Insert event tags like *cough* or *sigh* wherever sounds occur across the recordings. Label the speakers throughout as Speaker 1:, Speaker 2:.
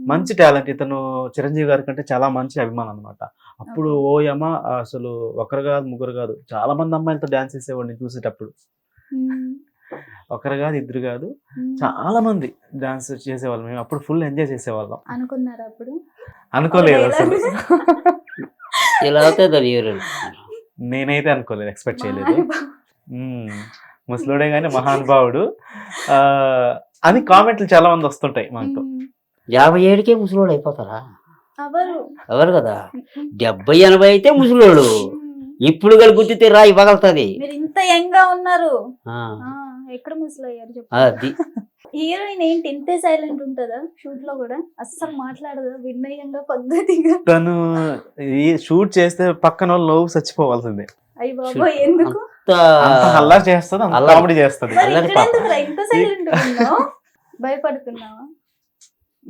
Speaker 1: మంచి టాలెంట్. ఇతను చిరంజీవి గారి కంటే చాలా మంచి అభిమానం అనమాట అప్పుడు ఓ యమ అసలు ఒకరు కాదు ముగ్గురు కాదు చాలా మంది అమ్మాయిలతో డాన్స్ చేసేవాడిని చూసేటప్పుడు. ఒకరు కాదు ఇద్దరు కాదు. చాలా మంది డాన్స్ చేసేవాళ్ళం. మేము అప్పుడు ఫుల్ ఎంజాయ్ చేసేవాళ్ళం.
Speaker 2: అనుకున్నారా అప్పుడు?
Speaker 1: అనుకోలేదు అసలు.
Speaker 3: ఇలా అవుతే తెలియరు
Speaker 1: నేనైతే అనుకోలేదు ఎక్స్పెక్ట్ చేయలేదు. ముసలుడే కానీ మహానుభావుడు. ఆ, అని కామెంట్లు చాలా మంది వస్తుంటాయి మనకు
Speaker 2: మ్మ్.
Speaker 3: యాభై ఏడుకే ముసలోడు అయిపోతారా
Speaker 2: ఎవరు
Speaker 3: కదా? డెబ్బై ఎనభై అయితే ముసలోడు. ఇప్పుడు గల గుర్తితే రాయి పగలుతుంది
Speaker 2: మీరు ఇంత యంగ్గా ఉన్నారు ఎక్కడ ముసలయ్యారు చెప్పు.
Speaker 3: అది.
Speaker 2: హీరోయిన్ ఏంటి? ఇంతే సైలెంట్ ఉంటుందా? షూట్లో కూడా? అస్సలు మాట్లాడదా? వినయంగా పద్ధతిగా?
Speaker 1: తను ఈ షూట్ చేస్తే పక్కన వాళ్ళు నవ్వు చచ్చిపోవాల్సిందే.
Speaker 2: అయ్యి బాబోయ్ ఎందుకు?
Speaker 1: హల్లా చేస్తుంది. కామెడీ చేస్తుంది.
Speaker 2: భయపడుతున్నావా?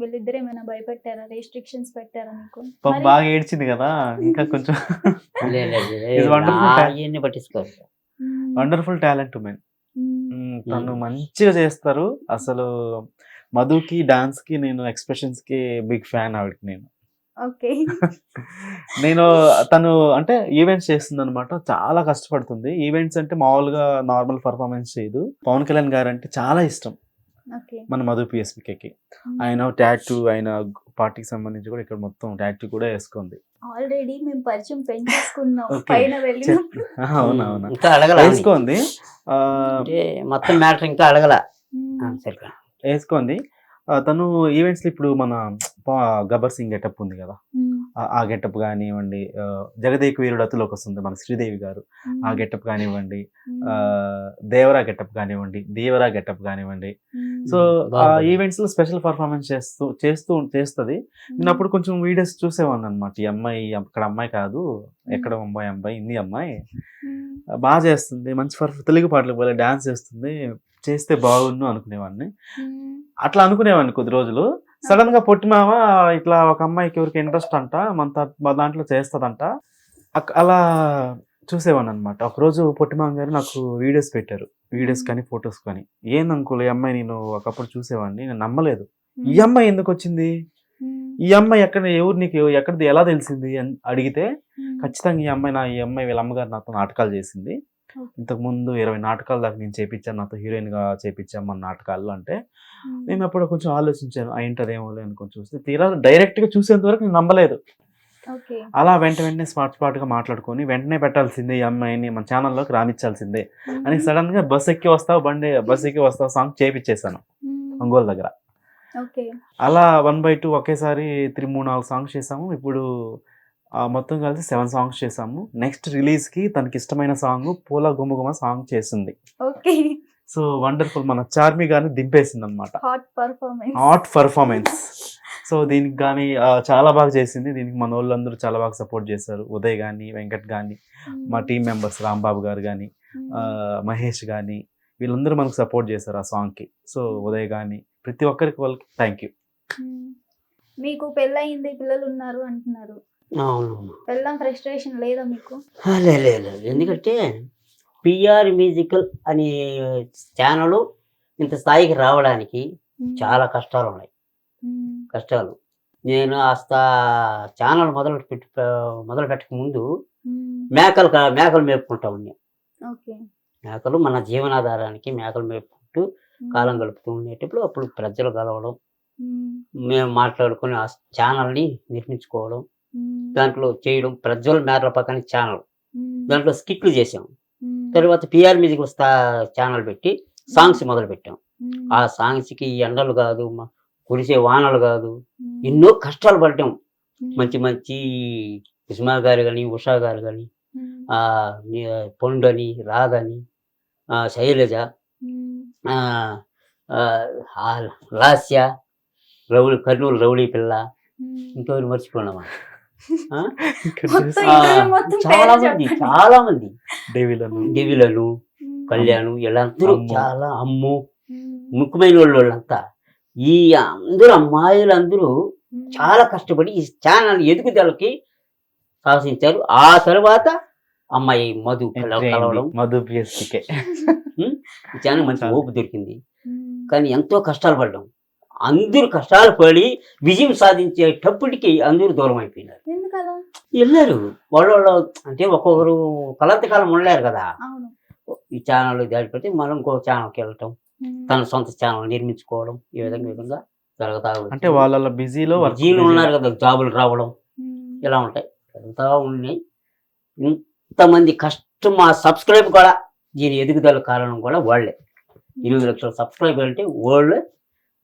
Speaker 2: వీళ్ళిద్దరు ఏమైనా భయపెట్టారా? రెస్ట్రిక్షన్స్ పెట్టారా నీకు
Speaker 1: పాపం
Speaker 2: మరి-
Speaker 1: బాగా ఏడ్చింది కదా ఇంకా *laughs* కొంచెం. *laughs*
Speaker 3: ఇవన్నీ పట్టించుకోరు.
Speaker 1: Wonderful talent women. తను. మంచిగా చేస్తారు. అసలు మధుకి డాన్స్కి నేను ఎక్స్ప్రెషన్స్కి బిగ్ ఫ్యాన్ ఆవిడకి నేను.
Speaker 2: ఓకే. *laughs*
Speaker 1: నేను తను అంటే ఈవెంట్స్ చేస్తుంది అనమాట చాలా కష్టపడుతుంది. ఈవెంట్స్ అంటే మామూలుగా నార్మల్ పర్ఫార్మెన్స్ చేయదు. పవన్ కళ్యాణ్ గారు అంటే చాలా ఇష్టం. మన మధు పిఎస్పికి ఆయన టాటూ ఆయన పార్టీకి సంబంధించి కూడా ఇక్కడ మొత్తం టాటూ కూడా వేసుకుంది.
Speaker 2: ఆల్రెడీ మేము పరిచయం పెంచేసుకున్నాం
Speaker 1: Okay.
Speaker 2: పైన వెళ్ళినప్పుడు
Speaker 1: అవునా అవునా
Speaker 3: ఇంకా అడగల
Speaker 1: వేసుకోంది
Speaker 3: మొత్తం మ్యాటర్ ఇంకా అడగల?
Speaker 1: వేసుకోంది ఆ, తను ఈవెంట్స్ ఇప్పుడు మన గబ్బర్ సింగ్ గెటప్ ఉంది కదా. ఆ- గెటప్ కానివ్వండి జగదేక వీరుడు అతులోకి వస్తుంది మన శ్రీదేవి గారు ఆ. గెటప్ కానివ్వండి దేవరా గెటప్ కానివ్వండి దేవరా గెటప్ కానివ్వండి. సో ఆ. ఈవెంట్స్లో స్పెషల్ పర్ఫార్మెన్స్ చేస్తూ చేస్తూ చేస్తుంది నేను అప్పుడు కొంచెం వీడియోస్ చూసేవాడిని అనమాట ఈ అమ్మాయి అక్కడ అమ్మాయి కాదు ఎక్కడ అమ్మాయి అమ్మాయి హిందీ అమ్మాయి
Speaker 2: మ్మ్.
Speaker 1: బాగా చేస్తుంది మంచి పర్ఫ తెలుగు పాటలు పోలే డాన్స్ చేస్తుంది చేస్తే బాగుండు అనుకునేవాడిని. అట్లా అనుకునేవాడిని కొద్ది రోజులు సడన్గా పొట్టిమామ ఇట్లా ఒక అమ్మాయికి ఎవరికి ఇంట్రెస్ట్ అంట మన త- మా దాంట్లో చేస్తదంట. అలా చూసేవాడిని అనమాట ఒకరోజు పొట్టిమామ గారు నాకు వీడియోస్ పెట్టారు. వీడియోస్ కానీ ఫొటోస్ కానీ. ఏంది అంకుల్ ఈ అమ్మాయి నేను ఒకప్పుడు చూసేవాడిని నేను నమ్మలేదు. ఈ అమ్మాయి ఎందుకు వచ్చింది?
Speaker 2: మ్మ్.
Speaker 1: ఈ అమ్మాయి ఎక్కడ ఎవరు నీకు ఎక్కడిది ఎలా తెలిసింది? అని అడిగితే
Speaker 2: మ్మ్.
Speaker 1: ఖచ్చితంగా ఈ అమ్మాయి నా ఈ అమ్మాయి వీళ్ళ అమ్మగారు నాతో నాటకాలు చేసింది. ఇంతకు ముందు ఇరవై నాటకాలు దాకా నేను చేపించాను నాతో హీరోయిన్గా చేపించాను మన నాటకాల్లో అంటే. నేను అప్పుడు కొంచెం ఆలోచించాను అయింటదేమో అనుకొని చూస్తే తీరా డైరెక్ట్గా చూసేంత వరకు నేను నమ్మలేదు అలా వెంట వెంటనే స్మార్ట్ స్మార్ట్గా మాట్లాడుకొని వెంటనే పెట్టాల్సిందే ఈ అమ్మాయిని మన ఛానల్లోకి రానిచ్చాల్సిందే అని
Speaker 2: మ్మ్.
Speaker 1: సడన్గా బస్ ఎక్కి వస్తావు బండి బస్ ఎక్కి వస్తావు సాంగ్ చేపించేశాను. ఒంగోలు దగ్గర
Speaker 2: ఓకే
Speaker 1: అలా వన్ బై టూ ఒకేసారి త్రీ మూడు నాలుగు సాంగ్స్ చేసాము ఇప్పుడు మొత్తం కలిసి సెవెన్ సాంగ్స్ చేసాము. నెక్స్ట్ రిలీజ్కి తనకి ఇష్టమైన సాంగ్ పూల గుమగుమ సాంగ్ చేసింది.
Speaker 2: ఓకే.
Speaker 1: సో వండర్ఫుల్ మన చార్మి గారిని దింపేసింది అనమాట
Speaker 2: hot performance
Speaker 1: hot performance so దీనికి కానీ చాలా బాగా చేసింది. దీనికి మన వాళ్ళందరూ చాలా బాగా సపోర్ట్ చేశారు. ఉదయ్ కానీ వెంకట్ కానీ మా టీం మెంబర్స్ రాంబాబు గారు కానీ మహేష్ కానీ వీళ్ళందరూ మనకు సపోర్ట్ చేశారు ఆ సాంగ్కి. సో ఉదయ్ కానీ ప్రతి ఒక్కరికి వాళ్ళకి థ్యాంక్ యూ
Speaker 2: మీకు పెళ్ళయింది పిల్లలు ఉన్నారు అంటున్నారు. పెళ్ళం ఫ్రస్ట్రేషన్ లేదా మీకు.
Speaker 3: ఎందుకంటే పిఆర్ మ్యూజికల్ అనే ఛానల్ ఇంత స్థాయికి రావడానికి. చాలా కష్టాలు ఉన్నాయి. కష్టాలు నేను అస్త ఛానల్ మొదలు పెట్టి మొదలు పెట్టక ముందు. మేకలు మేకలు మేపుకుంటా ఉన్నాం
Speaker 2: ఓకే
Speaker 3: మేకలు మన జీవనాధారానికి మేకలు మేపుకుంటూ. కాలం గడుపుతూ ఉండేటప్పుడు అప్పుడు ప్రజలు కలవడం
Speaker 2: మ్మ్.
Speaker 3: మాట్లాడుకుని ఆ ఛానల్ని నిర్మించుకోవడం. దాంట్లో చేయడం ప్రజ్వల్ మేరల పక్కన ఛానల్. దాంట్లో స్కిట్లు చేసాం. తర్వాత పిఆర్ మ్యూజిక్ వస్తా ఛానల్ పెట్టి సాంగ్స్ మొదలు పెట్టాం. ఆ సాంగ్స్కి ఎండలు కాదు కురిసే వానలు కాదు. ఎన్నో కష్టాలు పడ్డాం. మంచి మంచి ఉస్మా గారు కానీ ఉషా గారు కానీ పొండని రాధని ఆ శైలజ లాస్య రౌళి కర్నూలు రౌళీ పిల్ల. ఇంకెవరు మర్చిపోయినామా చాలా మంది. చాలా మంది దివిలను
Speaker 2: మ్మ్.
Speaker 3: కళ్యాణ్ వీళ్ళందరూ. చాలా అమ్ము.
Speaker 2: మ్మ్.
Speaker 3: ముఖ్యమైన వాళ్ళు వాళ్ళంతా ఈ అందరూ అమ్మాయిలందరూ
Speaker 2: మ్మ్.
Speaker 3: చాలా కష్టపడి ఈ ఛానల్ ఎదుగుదలకి సాహసించారు ఆ తర్వాత అమ్మాయి మధు కలవడం.
Speaker 1: మధు పిఎస్కే
Speaker 3: ఈ ఛానల్ మంచి ఓపు దొరికింది. కానీ ఎంతో కష్టాలు పడ్డాం. అందరూ కష్టాలు పడి విజయం సాధించేటప్పటికి అందరూ దూరం అయిపోయినారు.
Speaker 2: ఎందుకలా?
Speaker 3: వెళ్ళారు. వాళ్ళు వాళ్ళు అంటే ఒక్కొక్కరు కలంతకాలం ఉండలేరు కదా.
Speaker 2: అవును.
Speaker 3: ఈ ఛానల్ దాటిపెట్టి మనం ఇంకో ఛానల్కి వెళ్ళటం. తన సొంత ఛానల్ నిర్మించుకోవడం ఈ విధంగా విధంగా జరుగుతా.
Speaker 1: అంటే వాళ్ళ బిజీలో
Speaker 3: జీలు ఉన్నారు కదా జాబులు రావడం. ఇలా ఉంటాయి. జరుగుతూ ఉన్నాయి. ఇంతమంది కష్టం మా సబ్స్క్రైబ్ కూడా దీని ఎదుగుదల కారణం కూడా వాళ్ళే. ఇరవై లక్షల సబ్స్క్రైబర్ అంటే వాళ్ళే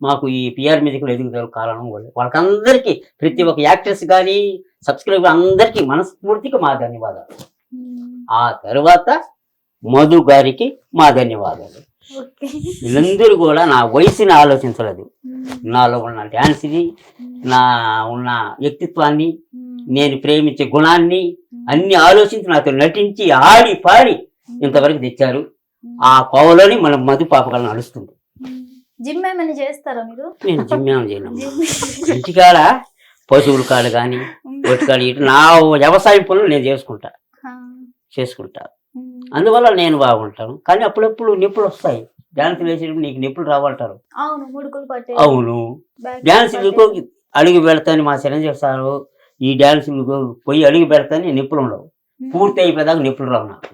Speaker 3: మాకు ఈ పిఆర్ మ్యూజిక్లో ఎదుగుదల కారణం వాళ్ళే వాళ్ళకందరికీ ప్రతి ఒక్క యాక్టర్స్ కానీ సబ్స్క్రైబర్ అందరికీ మనస్ఫూర్తిగా మా ధన్యవాదాలు
Speaker 2: ఉమ్.
Speaker 3: ఆ తర్వాత మధు గారికి మా ధన్యవాదాలు వీళ్ళందరూ కూడా నా వయసుని ఆలోచించలేదు
Speaker 2: ఉమ్.
Speaker 3: నాలో ఉన్న డ్యాన్స్ని
Speaker 2: ఉమ్.
Speaker 3: నా ఉన్న వ్యక్తిత్వాన్ని. నేను ప్రేమించే గుణాన్ని. అన్ని ఆలోచించి నాతో నటించి ఆడి పాడి ఇంతవరకు తెచ్చారు. ఆ కోవలోని మన మధు పాపగా నడుస్తుంది.
Speaker 2: జిమ్ ఏమైనా చేస్తారా మీరు?
Speaker 3: నేను జిమ్యానం చేయను.
Speaker 2: జిమ్
Speaker 3: ఇంటికాడ పశువుల కాడు కానీ. ఒటికాడు ఇటు నా వ్యవసాయం పనులు నేను చేసుకుంటా. చేసుకుంటా. అందువల్ల నేను బాగుంటాను. కానీ అప్పుడప్పుడు నొప్పులు వస్తాయి. డ్యాన్స్ వేసేటప్పుడు నీకు నొప్పులు రావంటారు.
Speaker 2: అవును
Speaker 3: డ్యాన్స్. అడుగు పెడతాను మా చిరంజీవి సారు. ఈ డ్యాన్స్ పోయి అడుగు పెడతాను నొప్పులు ఉండవు. పూర్తి అయిపోయేదాకా నొప్పులు రావు నాకు.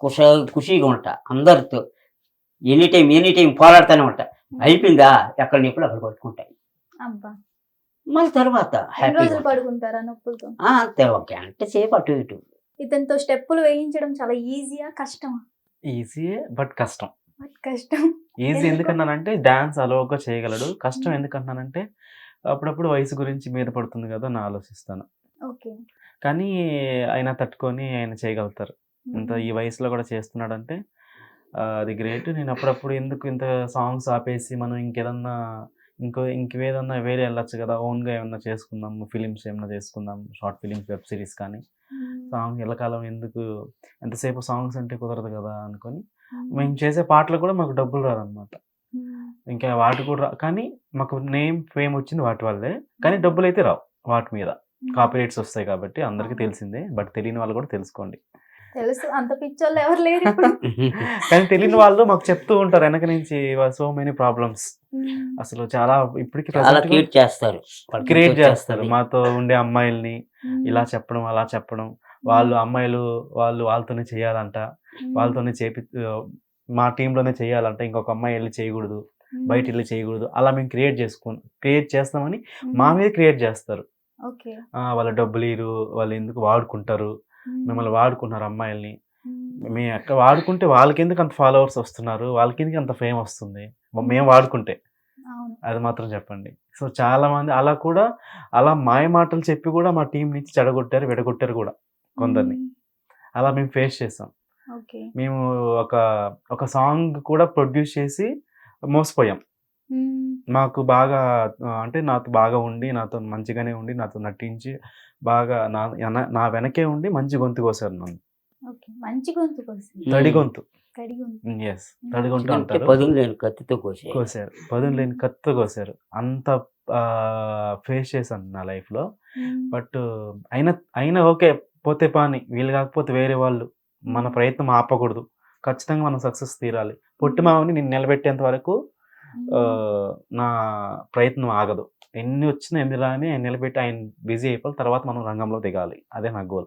Speaker 3: కుష ఖుషీగా ఉంటా. అందరితో ఎనీ టైం ఎనీ టైం పోరాడుతూనే ఉంటా. అయిపోయిందా? ఎక్కడ నొప్పులు అక్కడ పట్టుకుంటాయి
Speaker 2: అబ్బా.
Speaker 3: మళ్ళీ తర్వాత
Speaker 2: ఎన్ని రోజులు
Speaker 3: హ్యాపీగా
Speaker 2: పడుకుంటారా నొప్పులతో?
Speaker 3: ఆ, అంతే ఒక గంట సేపు అటు ఇటు.
Speaker 2: ఇతనితో స్టెప్పులు వేయించడం చాలా ఈజీయా కష్టమా?
Speaker 1: ఈజీయే బట్ కష్టం.
Speaker 2: బట్ కష్టం.
Speaker 1: ఈజీ
Speaker 2: ఎందుకు?
Speaker 1: ఎందుకన్నానంటే డాన్స్ అలోగా చేయగలడు. కష్టం ఎందుకన్నానంటే అప్పుడప్పుడు వయసు గురించి మీద పడుతుంది కదా అని ఆలోచిస్తాను.
Speaker 2: ఓకే.
Speaker 1: కానీ ఆయన తట్టుకొని ఆయన చేయగలుగుతారు. ఇంత ఈ వయసులో కూడా చేస్తున్నాడంటే అది గ్రేట్ నేను అప్పుడప్పుడు ఎందుకు ఇంత సాంగ్స్ ఆపేసి మనం ఇంకేదన్నా ఇంకో ఇంకేదన్నా వేరే వెళ్ళొచ్చు కదా ఓన్గా ఏమన్నా చేసుకుందాం ఫిలిమ్స్ ఏమన్నా చేసుకుందాం షార్ట్ ఫిలిమ్స్ వెబ్ సిరీస్ కానీ. సాంగ్ ఎల్లకాలం ఎందుకు ఎంతసేపు సాంగ్స్ అంటే కుదరదు కదా అనుకొని మేము చేసే పాటలు కూడా మాకు డబ్బులు రాదనమాట ఇంకా వాటి కూడా రా కానీ మాకు నేమ్ ఫేమ్ వచ్చింది వాటి వల్లే కానీ డబ్బులు అయితే రావు వాటి మీద. కాపీరైట్స్ వస్తాయి కాబట్టి అందరికీ తెలిసిందే బట్ తెలియని వాళ్ళు కూడా తెలుసుకోండి.
Speaker 2: తెలుసు అంత పిచ్చోళ్ళు ఎవరు లేరు ఇప్పుడు. *laughs*
Speaker 1: కానీ తెలియని వాళ్ళు మాకు చెప్తూ ఉంటారు వెనక నుంచి సో మెనీ ప్రాబ్లమ్స్ అసలు చాలా ఇప్పటికి
Speaker 3: క్రియేట్ చేస్తారు.
Speaker 1: క్రియేట్ చేస్తారు. మాతో ఉండే అమ్మాయిల్ని ఇలా చెప్పడం అలా చెప్పడం. వాళ్ళు అమ్మాయిలు వాళ్ళు వాళ్ళతోనే చేయాలంట. వాళ్ళతోనే చేపి మా టీంలోనే చేయాలంట. ఇంకొక అమ్మాయి వెళ్ళి చేయకూడదు బయట వెళ్ళి చేయకూడదు. అలా మేము క్రియేట్ చేసుకో క్రియేట్ చేస్తామని మా మీద క్రియేట్ చేస్తారు.
Speaker 2: ఓకే.
Speaker 1: ఆ, వాళ్ళ డబ్బులు ఇరు వాళ్ళు ఎందుకు వాడుకుంటారు. మిమ్మల్ని వాడుకున్నారు అమ్మాయిల్ని. మేము ఎక్కడ వాడుకుంటే వాళ్ళకి ఎందుకు అంత ఫాలోవర్స్ వస్తున్నారు? వాళ్ళకి ఎందుకు అంత ఫేమ్ వస్తుంది? మేము వాడుకుంటే. అది మాత్రం చెప్పండి. సో చాలా మంది అలా కూడా అలా మాయ మాటలు చెప్పి కూడా మా టీం నుంచి చెడగొట్టారు విడగొట్టారు కూడా కొందరిని. అలా మేము ఫేస్ చేసాం.
Speaker 2: ఓకే.
Speaker 1: మేము ఒక ఒక సాంగ్ కూడా ప్రొడ్యూస్ చేసి మోసపోయాం. మాకు బాగా అంటే నాతో బాగా ఉండి నాతో మంచిగానే ఉండి నాతో నటించి బాగా నా నా వెనకే ఉండి మంచి గొంతు కోసారు నన్ను.
Speaker 2: ఓకే. మంచి గొంతు కోసం
Speaker 1: తడి గొంతు.
Speaker 2: కడి గొంతు.
Speaker 1: ఎస్ తడి గొంతు
Speaker 3: ఎందుకంటే
Speaker 1: అంటారు.
Speaker 3: పదులు లేని కత్తితో కోసే
Speaker 1: కోసారు. పదులు లేని కత్తి కోసారు. అంత ఫేస్ చేశాను నా లైఫ్లో బట్ అయినా అయినా ఓకే పోతే పాని. వీళ్ళు కాకపోతే వేరే వాళ్ళు. మన ప్రయత్నం ఆపకూడదు. ఖచ్చితంగా మనం సక్సెస్ తీరాలి. పొట్టి మామని నేను నిలబెట్టేంత వరకు నా ప్రయత్నం ఆగదు. ఎన్ని వచ్చినా ఎన్ని రాని ఆయన నిలబెట్టి ఆయన బిజీ అయిపోవాలి. తర్వాత మనం రంగంలో దిగాలి. అదే నా గోల్.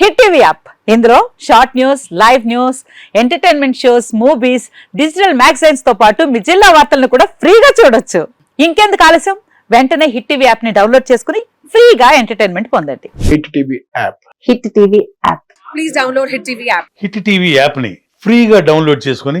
Speaker 4: Hit TV app. ఇందులో short news live news entertainment shows movies digital మ్యాగజైన్స్తో పాటు మీ జిల్లా వార్తలను కూడా ఫ్రీగా చూడొచ్చు. ఇంకెందుకు ఆలస్యం? వెంటనే హిట్ టీవీ యాప్ని డౌన్లోడ్ చేసుకుని ఫ్రీగా ఎంటర్టైన్మెంట్ పొందండి.
Speaker 5: Hit TV app.
Speaker 4: Hit TV app.
Speaker 6: Please download Hit TV app.
Speaker 7: Hit TV యాప్ని ఫ్రీగా డౌన్లోడ్ చేసుకొని